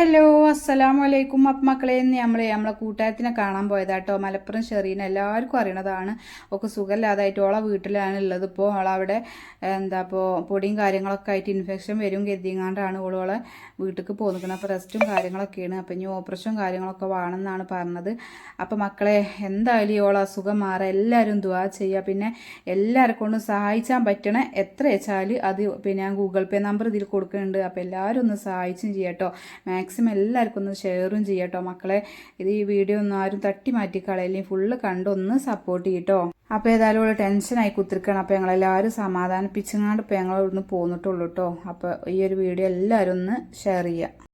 Hello അസ്സലാമു അലൈക്കും അപ്പം മക്കളെ നമ്മൾ നമ്മളെ കൂട്ടുകാരത്തിനെ കാണാൻ പോയതാട്ടോ. മലപ്പുറം ഷെറീന എല്ലാവർക്കും അറിയണതാണ്. ഒക്കെ സുഖമില്ലാതായിട്ട് ഓളെ വീട്ടിലാണ് ഉള്ളത്. ഇപ്പോൾ ഓളവിടെ എന്താ ഇപ്പോൾ പൊടിയും കാര്യങ്ങളൊക്കെ ആയിട്ട് ഇൻഫെക്ഷൻ വരും കരുതിങ്ങാണ്ടാണ് ഓളോളെ വീട്ടിലേക്ക് പോകുന്നത് അപ്പോൾ റെസ്റ്റും കാര്യങ്ങളൊക്കെയാണ്. അപ്പം ഇനി ഓപ്പറേഷൻ കാര്യങ്ങളൊക്കെ വേണമെന്നാണ് പറഞ്ഞത്. അപ്പം മക്കളെ എന്തായാലും ഈ ഓളെ അസുഖം മാറുക എല്ലാവരും ദുവാ ചെയ്യുക. പിന്നെ എല്ലാവരെ കൊണ്ടും പറ്റണ എത്ര വെച്ചാൽ അത് പിന്നെ ഞാൻ ഗൂഗിൾ പേ നമ്പർ ഇതിൽ കൊടുക്കുന്നുണ്ട്. അപ്പോൾ എല്ലാവരും ഒന്ന് സഹായിച്ചും ചെയ്യട്ടോ മാക്സിമം എല്ലാവർക്കും ഒന്ന് ഷെയറും ചെയ്യാട്ടോ മക്കളെ ഇത് ഈ വീഡിയോ ഒന്നും ആരും തട്ടി മാറ്റി കളയില്ലെങ്കിൽ ഫുള്ള് കണ്ടൊന്ന് സപ്പോർട്ട് ചെയ്യട്ടോ അപ്പോൾ ഏതായാലും ഉള്ള ടെൻഷനായി കുത്തിരിക്കണം. അപ്പോൾ ഞങ്ങളെല്ലാവരും സമാധാനിപ്പിച്ചങ്ങാണ്ട് ഇപ്പോൾ ഞങ്ങൾ ഇവിടുന്ന് പോന്നിട്ടുള്ളൂ കേട്ടോ അപ്പോൾ ഈ ഒരു വീഡിയോ എല്ലാവരും ഒന്ന് ഷെയർ ചെയ്യുക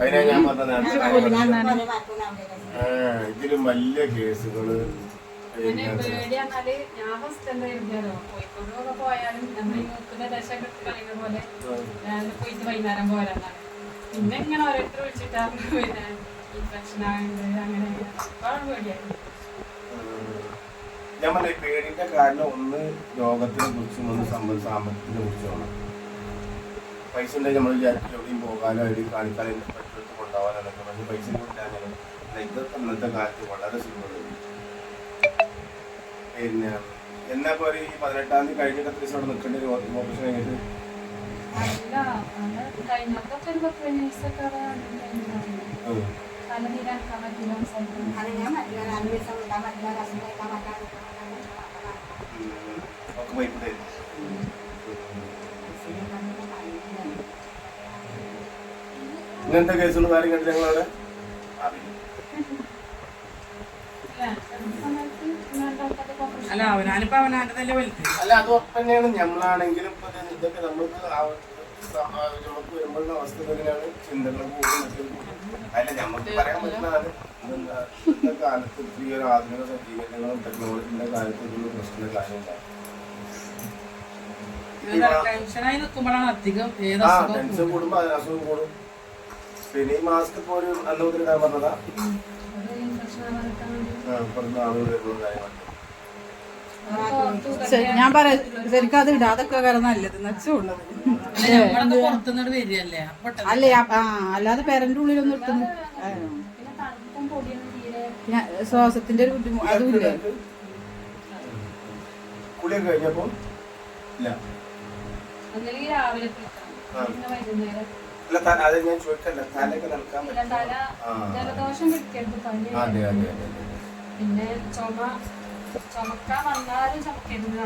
അതിനാ ഞാൻ പറഞ്ഞ ആ, ഇതിലും വലിയ കേസുകൾ ഞാൻ ഫസ്റ്റ് എന്താ ഇരുന്നാലോ കോഴിക്കോടൊക്കെ പോയാലും നമ്മൾ ഈ ദശ കളിക്കുന്ന പോലെ രാവിലെ പോയിട്ട് വൈകുന്നേരം പോരാന്നാണ് പിന്നെ ഇങ്ങനെ ഓരോരുത്തർ വിളിച്ചിട്ടാ പിന്നെ ഈ ആകുന്നത് അങ്ങനെ ഇപ്പോഴും പേടിയായി ഞാൻ പറഞ്ഞ പേടിന്റെ കാരണം ഒന്ന് രോഗത്തിനെ കുറിച്ചും ഒന്ന് സമ്പദ സാമ്പത്തികത്തിനെ കുറിച്ചുമാണ് പൈസ ഉണ്ടെങ്കിൽ നമ്മൾ വിചാരിച്ചു എവിടെയും പോകാനോ എവിടെയും കാണിക്കാനോ പറ്റുന്നത് എന്നൊക്കെ പക്ഷെ പൈസ കൊണ്ടാണ് ഇതൊക്കെ ഇന്നത്തെ കാലത്ത് വളരെ സുഖമാണ് പിന്നെ എന്നാ പോലെ ഈ പതിനെട്ടാം തീയതി കഴിഞ്ഞിട്ട് എത്ര ദിവസം അവിടെ നിൽക്കേണ്ടി വരും? ഓപ്പറേഷൻ കഴിഞ്ഞിട്ട്? ഇങ്ങനത്തെ കേസുകൾ വേറെ കണ്ടു ഞങ്ങളവിടെ അറിയില്ല അല്ല അവനാനിപ്പോ അവനാന്റെ തന്നെ വലുത്. അല്ല അത് തന്നെയാണ് നമ്മളാണെങ്കിലും ഇപ്പൊ ഇതൊക്കെ നമ്മൾക്ക് നമുക്ക് വരുമ്പോഴുള്ള അവസ്ഥ തന്നെയാണ് ചിന്തകൾ അല്ല നമുക്ക് പറയാൻ പറ്റുന്നതാണ് ഇതെന്താ? ഇന്നത്തെ കാലത്ത് ഈ ഒരു ആധുനിക സജ്ജീകരണങ്ങളും ടെക്നോളജിന്റെ കാലത്ത് ഇതൊന്നും പ്രശ്നമുള്ള കാര്യമില്ല ടെൻഷനായി നിൽക്കുമ്പോഴാണ് അധികം ഏത് ആ ടെൻഷൻ. കൂടുമ്പോ അതിന് അസുഖം കൂടും. പിന്നെ ഈ മാസ്ക് ഇപ്പൊ ഒരു അന്ന് മുതൽ ഇടാൻ പറഞ്ഞതാ? കുറച്ച് ആളുകൾ വരുന്ന കാര്യമാണ്. ഞാൻ പറയാം ശരിക്കും അത് ഇടാതൊക്കെ വേറെ നല്ലത്. നച്ചുള്ളത് അല്ല, ആ അല്ലാതെ പേരന്റെ ഉള്ളിലൊന്നും ഇട്ടുന്നു ശ്വാസത്തിന്റെ ഒരു ബുദ്ധിമുട്ട് അതുമില്ലേ കുളിയൊക്കെ കഴിഞ്ഞപ്പോ? അത് ഞാൻ ചോദിക്കല്ല. തലയൊക്കെ പിന്നെ ചുമ ചുമക്കാൻ വന്നാലും ചുമക്കരുത്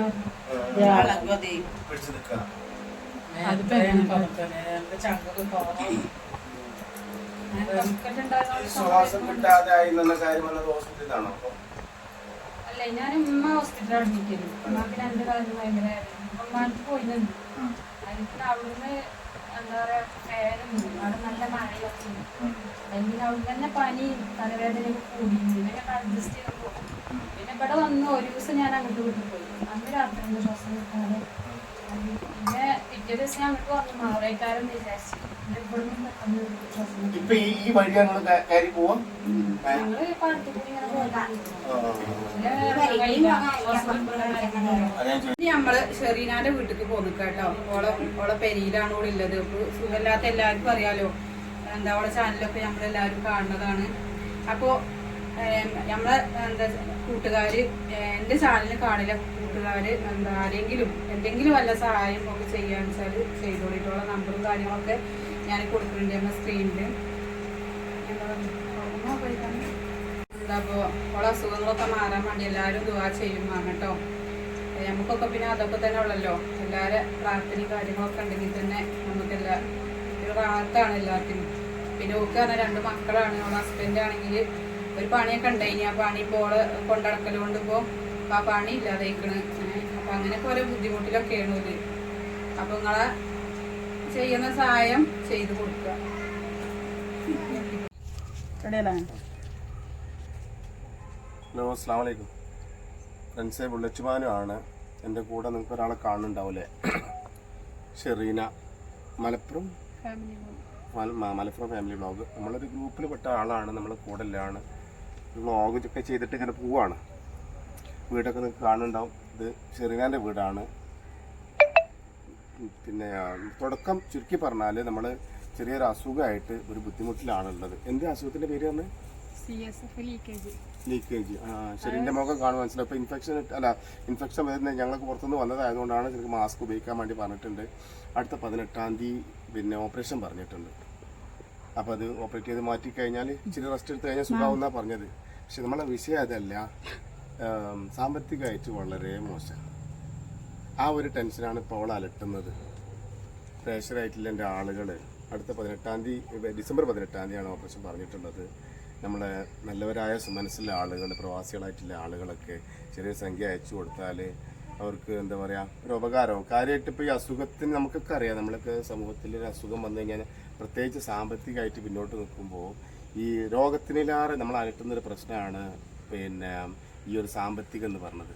ശ്വാസം കിട്ടാതെ ആയി എന്നുള്ള കാര്യം ഹോസ്പിറ്റലിലാണോ അല്ല ഞാൻ ഉമ്മ ഹോസ്പിറ്റലിൽ അഡ്മിറ്റ് ഉമ്മാക്ക് രണ്ട് കാലം ഭയങ്കര ഉമ്മാക്ക് പോയിരുന്നു അതിന് അവിടുന്ന് എന്താ പറയാ ഫാനും അവിടെ നല്ല മഴയൊക്കെ അതിന് അവിടെ തന്നെ പനി തലവേദനയൊക്കെ കൂടി പിന്നെ അഡ്ജസ്റ്റ് ചെയ്ത് പോകും പിന്നെ ഇവിടെ വന്ന് ഒരു ദിവസം ഞാൻ അങ്ങോട്ട് വീട്ടിൽ പോയി. അന്ന് രാത്രി ഒന്ന് ശ്വാസം കിട്ടാതെ പിന്നെ പിറ്റേ ദിവസം ഞാൻ അങ്ങോട്ട് വന്നു. മാറേക്കാരെന്ന് വിചാരിച്ചു. ഇപ്പൊ ഈ വഴി ഞങ്ങൾ കയറി പോവാം? ഞങ്ങൾ പാടത്ത് കൂടി ഇങ്ങനെ ഇനി നമ്മൾ ഷെറീനാന്റെ വീട്ടിക്ക് പോന്നു കേട്ടോ. ഓളെ ഓളെ പെരിയിലാണ് ഇവിടെ ഉള്ളത്. അപ്പൊ സുഖമില്ലാത്ത എല്ലാവർക്കും അറിയാലോ. എന്താ ഓളെ ചാനലൊക്കെ നമ്മളെല്ലാവരും കാണുന്നതാണ്. അപ്പോ നമ്മളെ എന്താ കൂട്ടുകാര് എന്റെ ചാനൽ കാണില്ല കൂട്ടുകാര് എന്താ ആരെങ്കിലും എന്തെങ്കിലും വല്ല സഹായം ഒക്കെ ചെയ്യാന്ന് വെച്ചാൽ ചെയ്തോളിട്ടുള്ള നമ്പറും കാര്യങ്ങളൊക്കെ ഞാൻ കൊടുക്കുന്നുണ്ട് നമ്മുടെ സ്ക്രീനിൽ എന്താ അപ്പോൾ ഓളെ അസുഖങ്ങളൊക്കെ മാറാൻ വേണ്ടി എല്ലാവരും ദുവാ ചെയ്യും കേട്ടോ. നമുക്കൊക്കെ പിന്നെ അതൊക്കെ തന്നെ ഉള്ളല്ലോ. എല്ലാവരും പ്രാർത്ഥനയും കാര്യങ്ങളൊക്കെ ഉണ്ടെങ്കിൽ തന്നെ നമുക്കെല്ലാം ഒരു റാത്താണ് എല്ലാത്തിനും. പിന്നെ ഓക്കെ പറഞ്ഞാൽ രണ്ട് മക്കളാണ് ഓളെ ഹസ്ബൻഡ് ആണെങ്കിൽ ഒരു പണിയൊക്കെ ഉണ്ടായിനി. ആ പണി ഇപ്പോൾ ഓൾ കൊണ്ടടക്കൽ കൊണ്ട് ഇപ്പോൾ ആ പണി ഇല്ലാതേക്കണ് അപ്പം അങ്ങനെയൊക്കെ ഓരോ ബുദ്ധിമുട്ടിലൊക്കെയാണ് ഒരു അപ്പം നിങ്ങളെ ചെയ്യുന്ന സഹായം ചെയ്തു കൊടുക്കുക ഹലോ അസ്സാം വലൈക്കും ഫ്രണ്ട്സെ ബുള്ളറ്റുമാനും ആണ്. എന്റെ കൂടെ നിങ്ങൾക്ക് ഒരാളെ കാണുന്നുണ്ടാവില്ലേ ഷെറീന മലപ്പുറം മലപ്പുറം ഫാമിലി ബ്ലോഗ് നമ്മളൊരു ഗ്രൂപ്പിൽ പെട്ട ആളാണ്. നമ്മൾ കൂടെ എല്ലാം വ്ളോഗ് ഒക്കെ ചെയ്തിട്ട് ഇങ്ങനെ പോവാണ്. വീടൊക്കെ നിങ്ങൾക്ക് കാണുന്നുണ്ടാവും. ഇത് ചെറുകാന്റെ വീടാണ്. പിന്നെ തുടക്കം ചുരുക്കി പറഞ്ഞാൽ നമ്മൾ ചെറിയൊരു അസുഖമായിട്ട് ഒരു ബുദ്ധിമുട്ടിലാണ് ഉള്ളത് എന്ത് അസുഖത്തിന്റെ പേര് പറഞ്ഞത് ലീക്കേജ് ആ ശരിന്റെ മുഖം കാണും മനസ്സിലായി അപ്പോൾ ഇൻഫെക്ഷൻ അല്ല ഇൻഫെക്ഷൻ വരുന്നത് ഞങ്ങൾക്ക് പുറത്തുനിന്ന് വന്നതായതുകൊണ്ടാണ് ശരിക്കും മാസ്ക് ഉപയോഗിക്കാൻ വേണ്ടി പറഞ്ഞിട്ടുണ്ട്. അടുത്ത പതിനെട്ടാം തീയതി പിന്നെ ഓപ്പറേഷൻ പറഞ്ഞിട്ടുണ്ട്. അപ്പോൾ അത് ഓപ്പറേറ്റ് ചെയ്ത് മാറ്റി കഴിഞ്ഞാൽ ഇച്ചിരി റെസ്റ്റ് എടുത്ത് കഴിഞ്ഞാൽ സുഖമാവുന്നാണ് പറഞ്ഞത്. പക്ഷെ നമ്മളെ വിഷയം അതല്ല. സാമ്പത്തികമായിട്ട് വളരെ മോശം. ആ ഒരു ടെൻഷനാണ് ഇപ്പോൾ അവൾ അലട്ടുന്നത്. പ്രേഷറായിട്ടുള്ള എന്റെ ആളുകൾ അടുത്ത പതിനെട്ടാം തീയതി ഡിസംബർ പതിനെട്ടാം തീയതിയാണ് ഓപ്പറേഷൻ പറഞ്ഞിട്ടുള്ളത്. നമ്മളെ നല്ലവരായ മനസ്സിലെ ആളുകൾ പ്രവാസികളായിട്ടുള്ള ആളുകളൊക്കെ ചെറിയ സംഖ്യ അയച്ചു കൊടുത്താൽ അവർക്ക് എന്താ പറയുക ഒരു ഉപകാരവും കാര്യമായിട്ട് ഇപ്പോൾ ഈ അസുഖത്തിന് നമുക്കൊക്കെ അറിയാം. നമ്മളൊക്കെ സമൂഹത്തിൽ ഒരു അസുഖം വന്നു കഴിഞ്ഞാൽ പ്രത്യേകിച്ച് സാമ്പത്തികമായിട്ട് പിന്നോട്ട് നിൽക്കുമ്പോൾ ഈ രോഗത്തിനിലേറെ നമ്മൾ അലട്ടുന്നൊരു പ്രശ്നമാണ് പിന്നെ ഈ ഒരു സാമ്പത്തികം എന്ന് പറഞ്ഞത്.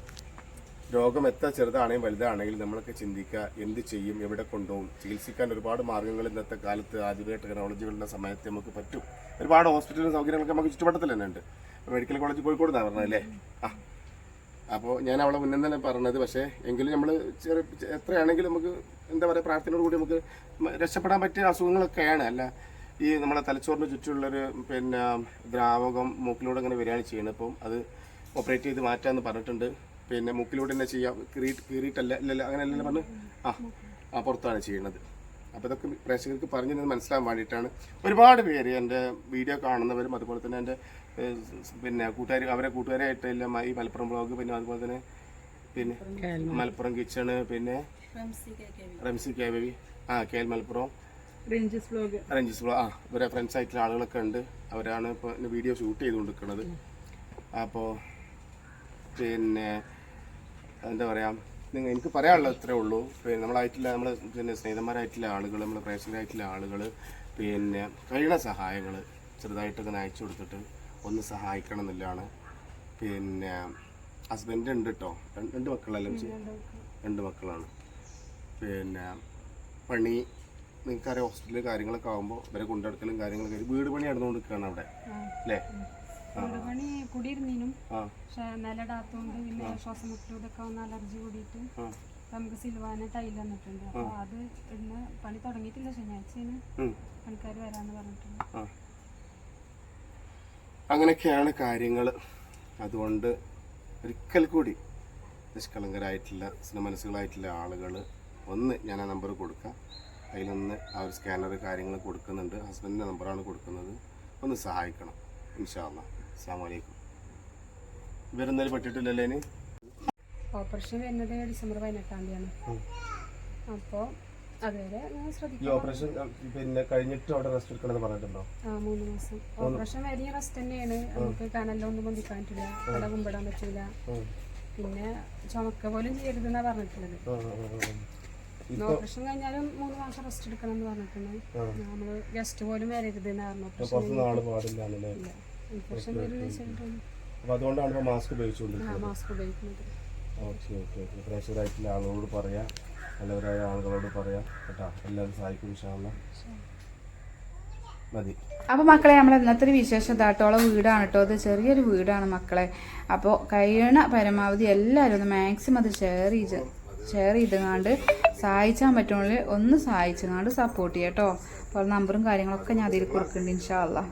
രോഗം എത്ര ചെറുതാണെങ്കിലും വലുതാണെങ്കിലും നമ്മളൊക്കെ ചിന്തിക്കുക എന്ത് ചെയ്യും എവിടെ കൊണ്ടുപോകും. ചികിത്സിക്കാൻ ഒരുപാട് മാർഗങ്ങൾ ഇന്നത്തെ കാലത്ത് ആധുനിക ടെക്നോളജികളുടെ സമയത്ത് നമുക്ക് പറ്റും. ഒരുപാട് ഹോസ്പിറ്റലും സൗകര്യങ്ങളൊക്കെ നമുക്ക് ചുറ്റുവട്ടത്തിൽ തന്നെ ഉണ്ട്. മെഡിക്കൽ കോളേജ് കോഴിക്കോട് എന്നാണ് പറഞ്ഞതല്ലേ ആ. അപ്പോൾ ഞാൻ അവളെ മുന്നേ തന്നെ പറഞ്ഞത് പക്ഷേ എങ്കിലും നമ്മൾ ചെറിയ എത്രയാണെങ്കിലും നമുക്ക് എന്താ പറയുക പ്രാർത്ഥനയോട് കൂടി നമുക്ക് രക്ഷപ്പെടാൻ പറ്റിയ അസുഖങ്ങളൊക്കെയാണ്. അല്ല ഈ നമ്മുടെ തലച്ചോറിന് ചുറ്റുമുള്ളൊരു പിന്നെ ദ്രാവകം മൂക്കിലൂടെ ഇങ്ങനെ വരികയാണ് ചെയ്യുന്നത്. അപ്പം അത് ഓപ്പറേറ്റ് ചെയ്ത് മാറ്റാമെന്ന് പറഞ്ഞിട്ടുണ്ട്. പിന്നെ മൂക്കിലൂടെ തന്നെ ചെയ്യാം. കീറിയിട്ട് കീറിയിട്ടല്ല ഇല്ലല്ല അങ്ങനെ അല്ലല്ലോ പറഞ്ഞ്? ആ ആ പുറത്താണ് ചെയ്യുന്നത്. അപ്പോൾ ഇതൊക്കെ പ്രേക്ഷകർക്ക് പറഞ്ഞു തന്നത് മനസ്സിലാൻ വേണ്ടിയിട്ടാണ്. ഒരുപാട് പേര് എന്റെ വീഡിയോ കാണുന്നവരും അതുപോലെ തന്നെ എന്റെ പിന്നെ കൂട്ടുകാർ അവരെ കൂട്ടുകാരായിട്ട് എല്ലാം ഈ മലപ്പുറം ബ്ലോഗ് പിന്നെ അതുപോലെ തന്നെ പിന്നെ മലപ്പുറം കിച്ചണ് പിന്നെ റംസി കെ ബേബി ആ K L Malappuram. Ranges vlog ആ ഇവരെ ഫ്രണ്ട്സ് ആയിട്ടുള്ള ആളുകളൊക്കെ ഉണ്ട്. അവരാണ് ഇപ്പോൾ വീഡിയോ ഷൂട്ട് ചെയ്തുകൊണ്ടിരിക്കുന്നത്. അപ്പോൾ പിന്നെ എന്താ പറയുക നിങ്ങൾ എനിക്ക് പറയാനുള്ളത് ഇത്രേ ഉള്ളൂ. പിന്നെ നമ്മളായിട്ടുള്ള നമ്മൾ പിന്നെ സ്നേഹിതന്മാരായിട്ടുള്ള ആളുകൾ നമ്മൾ പ്രേക്ഷകരായിട്ടുള്ള ആളുകൾ പിന്നെ കഴിയുന്ന സഹായങ്ങൾ ചെറുതായിട്ടൊക്കെ അയച്ചു കൊടുത്തിട്ട് ഒന്ന് സഹായിക്കണം എന്നുള്ളതാണ്. പിന്നെ ഹസ്ബൻഡ് ഉണ്ട് കേട്ടോ രണ്ട് മക്കളല്ലേ? രണ്ട് മക്കളാണ്. പിന്നെ പണി നിങ്ങൾക്കറിയാം ഹോസ്പിറ്റലിൽ കാര്യങ്ങളൊക്കെ ആകുമ്പോൾ ഇവരെ കൊണ്ടെടുക്കലും കാര്യങ്ങളൊക്കെ വീട് പണി നടന്നുകൊണ്ടിരിക്കുകയാണ് അവിടെ. അല്ലേ? വീട് പണി കുടിയിരുന്നീനും. പക്ഷെ നിലടാത്തോണ്ട് പിന്നെ ശ്വാസം മുട്ടലൂടൊക്കെ ഒന്ന് അലർജി കൂടിയിട്ട് നമുക്ക് സിൽവാന ടൈൽ വന്നിട്ടുണ്ട്. അപ്പൊ അത് ഇന്ന് പണി തുടങ്ങിയിട്ടില്ല. ശനിയാഴ്ചയാണ്. പണിക്കാർ വരാന്ന് പറഞ്ഞിട്ടുണ്ട്. അങ്ങനെയൊക്കെയാണ് കാര്യങ്ങൾ അതുകൊണ്ട് ഒരിക്കൽ കൂടി നിഷ്കളങ്കരായിട്ടുള്ള മനസ്സുകളായിട്ടുള്ള ആളുകൾ ഒന്ന് ഞാൻ ആ നമ്പർ കൊടുക്കാം. അതിലൊന്ന് ആ ഒരു സ്കാനർ കാര്യങ്ങൾ കൊടുക്കുന്നുണ്ട്. ഹസ്ബൻഡിന്റെ നമ്പറാണ് കൊടുക്കുന്നത്. ഒന്ന് സഹായിക്കണം. ഇൻഷാല്ല അസ്സാം വലൈക്കും ഇവരെന്തായാലും പെട്ടിട്ടില്ലല്ലേ ഇനി? ഓപ്പറേഷൻ വരുന്നത് ഡിസംബർ പതിനെട്ടാം തീയതിയാണ്. അപ്പോൾ അതുവരെ ഈ ഓപ്പറേഷൻ പിന്നെ കഴിഞ്ഞിട്ട് അവിടെ റെസ്റ്റ് എടുക്കണമെന്ന് പറഞ്ഞിട്ടുണ്ടോ? ആ മൂന്ന് മാസം. ഓപ്പറേഷൻ വലിയ റെസ്റ്റ് തന്നെയാണ്. നമുക്ക് കനലൊന്നും പൊന്തിക്കാൻ പറ്റില്ല കട കുമ്പിടാൻ പറ്റില്ല. പിന്നെ ചുമക്ക പോലും ചെയ്യരുതെന്നാ പറഞ്ഞിട്ടുള്ളത്. ഓപ്പറേഷൻ കഴിഞ്ഞാലും മൂന്ന് മാസം റെസ്റ്റ് എടുക്കണം എന്ന് പറഞ്ഞിട്ടുണ്ട് നമ്മൾ ഗസ്റ്റ് പോലും വരരുത് അതുകൊണ്ടാണ് മാസ്ക് ഉപയോഗിച്ചുകൊണ്ടിരിക്കുന്നത്. ആ മാസ്ക് ഉപയോഗിക്കുന്നത്. Okay okay okay. പ്രേക്ഷകരായിട്ടുള്ള ആളുകളോട് പറയാം. നല്ലവരായ ആളുകളോട് പറയാം. കേട്ടോ. എല്ലാവരും സഹായിക്കും അപ്പൊ മതി. അപ്പോൾ മക്കളെ നമ്മൾ ഇന്നത്തെ ഒരു വിശേഷം ഇതാട്ടോളം വീടാണ് കേട്ടോ. അത് ചെറിയൊരു വീടാണ് മക്കളെ. അപ്പോൾ കഴിയണ പരമാവധി എല്ലാവരും ഒന്ന് മാക്സിമം അത് ഷെയർ ചെയ്ത് ഷെയർ ചെയ്തുകൊണ്ട് സഹായിച്ചാൻ പറ്റുമെങ്കിൽ ഒന്ന് സഹായിച്ചുകൊണ്ട് സപ്പോർട്ട് ചെയ്യാം കേട്ടോ അപ്പോൾ നമ്പറും കാര്യങ്ങളൊക്കെ ഞാൻ അതിൽ കൊടുക്കുന്നുണ്ട് ഇൻഷാ അല്ലാ